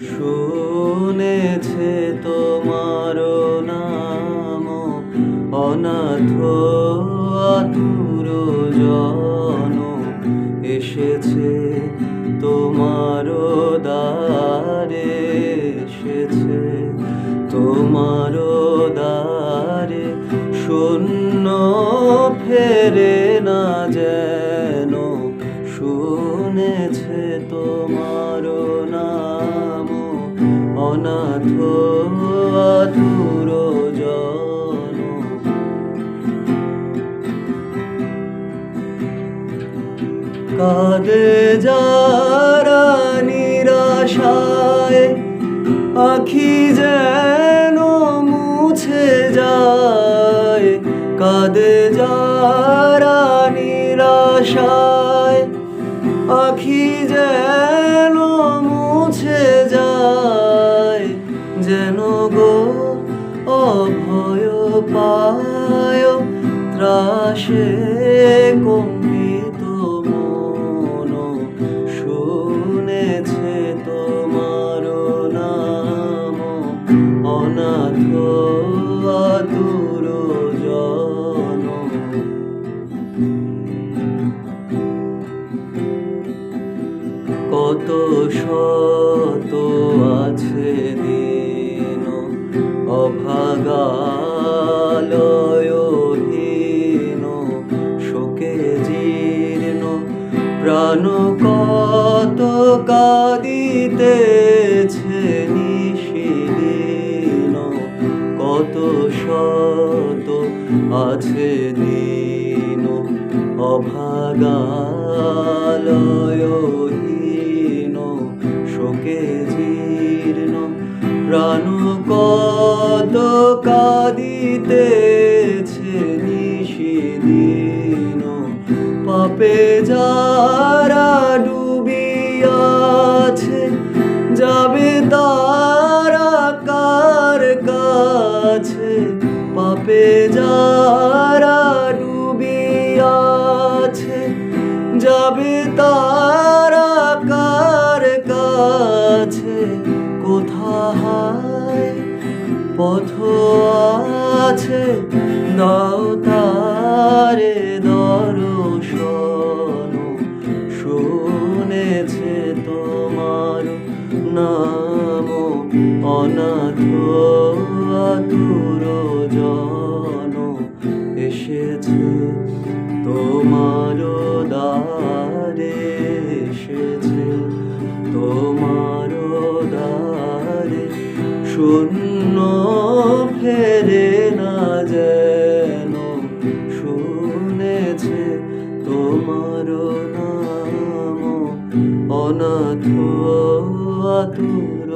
শুনেছে তোমার নাম, অনাথ আতুর জন। এসেছে তোমার দ্বারে, এসেছে তোমার দ্বারে। শূন্য ফেরে না যেন অনাথ আতুর জন কাঁদে যারা নিরাশায় আখি যেন মুছে যায়। কাঁদে যারা নিরাশায় যেন গো? অভয় পায়, ত্রাসে কম্পিত মন। শুনেছে তোমার নাম, অনাথ আতুর কত শত আছে অভাগালয়হীন, শোকে জীর্ণ, প্রাণ কত কাঁদিতেছে নিশিদিন, কত শত আছে দিন, অভাগালয়হীন, শোকে জীর্ণ, প্রাণ কত পাপে যারা ডুবিয়াছে, যাবে তারা কার কাছে? পাপে যারা ডুবিয়াছে, যাবে তারা কার কাছে? কোথায় পথ আছে? দাও তারে দর্শন তোমার নাম অনাথ আতুর জন এসেছে, তোমার দ্বারে এসেছে, তোমার দ্বারে শূন্য ফেরে না যেন শুনেছে তোমার নাম অনাথ আতুর